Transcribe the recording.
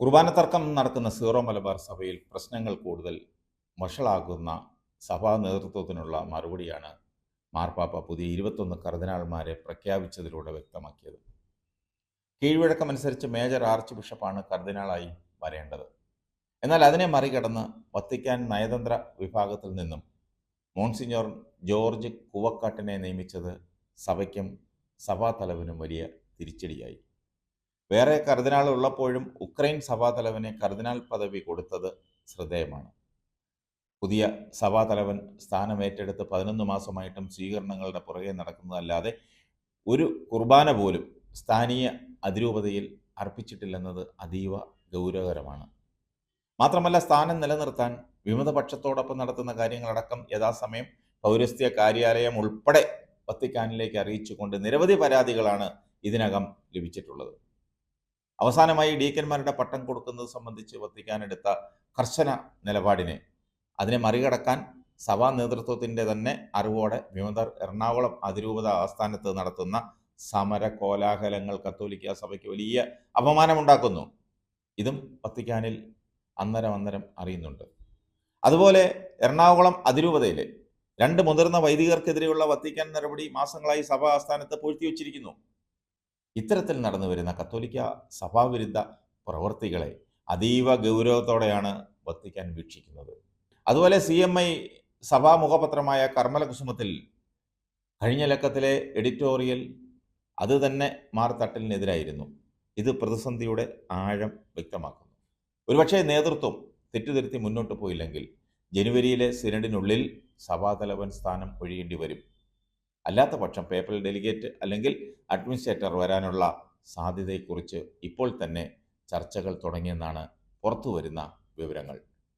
കുർബാന തർക്കം നടക്കുന്ന സീറോ മലബാർ സഭയിൽ പ്രശ്നങ്ങൾ കൂടുതൽ വഷളാകുന്ന സഭാ നേതൃത്വത്തിനുള്ള മറുപടിയാണ് മാർപ്പാപ്പ പുതിയ ഇരുപത്തൊന്ന് കർദിനാൾമാരെ പ്രഖ്യാപിച്ചതിലൂടെ വ്യക്തമാക്കിയത്. കീഴ്വഴക്കമനുസരിച്ച് മേജർ ആർച്ച് ബിഷപ്പാണ് കർദിനാളായി വരേണ്ടത്. എന്നാൽ അതിനെ മറികടന്ന് വത്തിക്കാൻ നയതന്ത്ര വിഭാഗത്തിൽ നിന്നും മോൺസിഞ്ഞോർ ജോർജ് കുവക്കാട്ടിനെ നിയമിച്ചത് സഭയ്ക്കും സഭാതലവിനും വലിയ തിരിച്ചടിയായി. വേറെ കർദിനാൾ ഉള്ളപ്പോഴും ഉക്രൈൻ സഭാതലവന് കർദിനാൾ പദവി കൊടുത്തത് ശ്രദ്ധേയമാണ്. പുതിയ സഭാതലവൻ സ്ഥാനമേറ്റെടുത്ത് പതിനൊന്ന് മാസമായിട്ടും സ്വീകരണങ്ങളുടെ പുറകെ നടക്കുന്നതല്ലാതെ ഒരു കുർബാന പോലും സ്ഥാനീയ അതിരൂപതയിൽ അർപ്പിച്ചിട്ടില്ലെന്നത് അതീവ ഗൗരവകരമാണ്. മാത്രമല്ല സ്ഥാനം നിലനിർത്താൻ വിമതപക്ഷത്തോടൊപ്പം നടത്തുന്ന കാര്യങ്ങളടക്കം യഥാസമയം പൗരസ്ത്യ കാര്യാലയം ഉൾപ്പെടെ വത്തിക്കാനിലേക്ക് അറിയിച്ചുകൊണ്ട് നിരവധി പരാതികളാണ് ഇതിനകം ലഭിച്ചിട്ടുള്ളത്. അവസാനമായി ഡീക്കന്മാരുടെ പട്ടം കൊടുക്കുന്നത് സംബന്ധിച്ച് വത്തിക്കാനെടുത്ത കർശന നിലപാടിനെ. അതിനെ മറികടക്കാൻ സഭാ നേതൃത്വത്തിന്റെ തന്നെ അറിവോടെ വിമതർ എറണാകുളം അതിരൂപത ആസ്ഥാനത്ത് നടത്തുന്ന സമര കോലാഹലങ്ങൾ കത്തോലിക്ക സഭയ്ക്ക് വലിയ അപമാനമുണ്ടാക്കുന്നു. ഇതും വത്തിക്കാനിൽ അന്നരം അന്നരം അറിയുന്നുണ്ട്. അതുപോലെ എറണാകുളം അതിരൂപതയിലെ രണ്ട് മുതിർന്ന വൈദികർക്കെതിരെയുള്ള വത്തിക്കാൻ നടപടി മാസങ്ങളായി സഭാ ആസ്ഥാനത്ത് പൂഴ്ത്തിവെച്ചിരിക്കുന്നു. ഇത്തരത്തിൽ നടന്നു വരുന്ന കത്തോലിക്ക സഭാവിരുദ്ധ പ്രവൃത്തികളെ അതീവ ഗൗരവത്തോടെയാണ് വത്തിക്കാൻ വീക്ഷിക്കുന്നത്. അതുപോലെ സി എം ഐ സഭാ മുഖപത്രമായ കർമ്മല കുസുമത്തിൽ കഴിഞ്ഞ ലക്കത്തിലെ എഡിറ്റോറിയൽ അത് തന്നെ മാർ തട്ടലിനെതിരായിരുന്നു. ഇത് പ്രതിസന്ധിയുടെ ആഴം വ്യക്തമാക്കുന്നു. ഒരുപക്ഷെ നേതൃത്വം തെറ്റുതിരുത്തി മുന്നോട്ട് പോയില്ലെങ്കിൽ ജനുവരിയിലെ സിനഡിനുള്ളിൽ സഭാതലവൻ സ്ഥാനം ഒഴിയേണ്ടി വരും. അല്ലാത്ത പക്ഷം പേപ്പർ ഡെലിഗേറ്റ് അല്ലെങ്കിൽ അഡ്മിനിസ്ട്രേറ്റർ വരാനുള്ള സാധ്യതയെക്കുറിച്ച് ഇപ്പോൾ തന്നെ ചർച്ചകൾ തുടങ്ങിയെന്നാണ് പുറത്തു വരുന്ന വിവരങ്ങൾ.